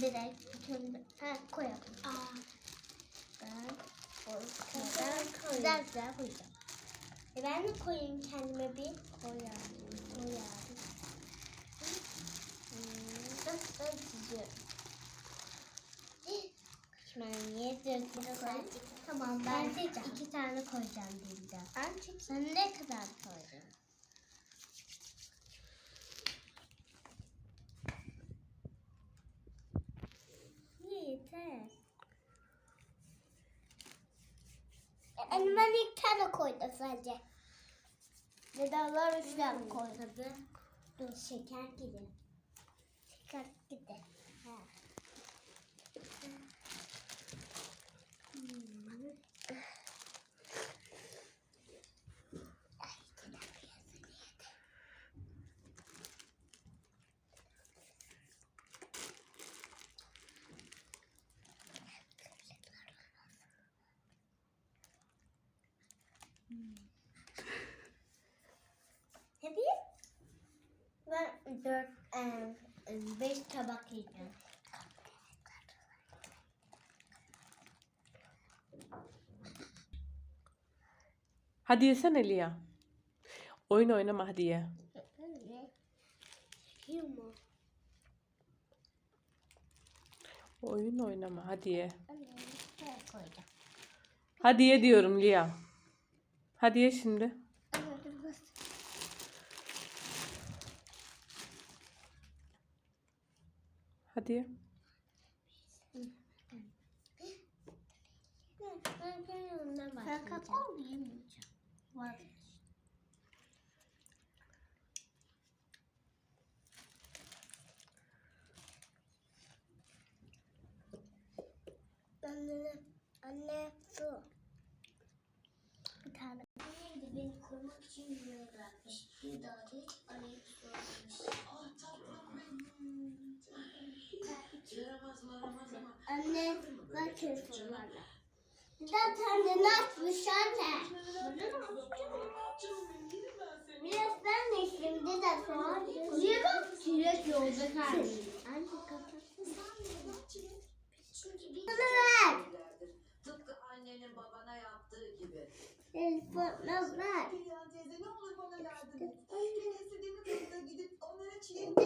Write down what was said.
Direkt bütün ha, koyalım. Aa, Ben Ben ortadan güzel güzel koyacağım. e ben de koyayım kendime bir. Koyalım. Ben, ben çiziyorum. Ben niye? Tamam Ben ben iki, iki tane koyacağım dilden. Ben. Sen ne kadar koydun? Yeter. Ben ilk tane koydum sadece. Vedalar üç tane koydum. Dur şeker gibi. Çıkart gidelim. Ha. Hadi. Ben dört, em, beş tabak yiyeceğim. Hadi yesene Lia. Oyun oynama hadi ye. Oyun oynama hadi ye. Koyacağım. Hadi ye diyorum Lia. Hadi ye şimdi. Anne, dur bas. Hadi. Ben. Vazgeç. Anne, anne su. Bir tane. Annem de beni korumak için buraya bırakmış. Bir daha da hiç arayıp Anne, bak telefonlarla. Zaten de ne açmış anne? Biraz ben de şimdi de sonra. Niye bak? Çilek yolda kalmış. Anne. Çünkü bir Bana ver. Tıpkı annenin babana yaptığı gibi. Telefonla ver. Teyze ne olur bana yardım et. Kızla gidip onlara çilek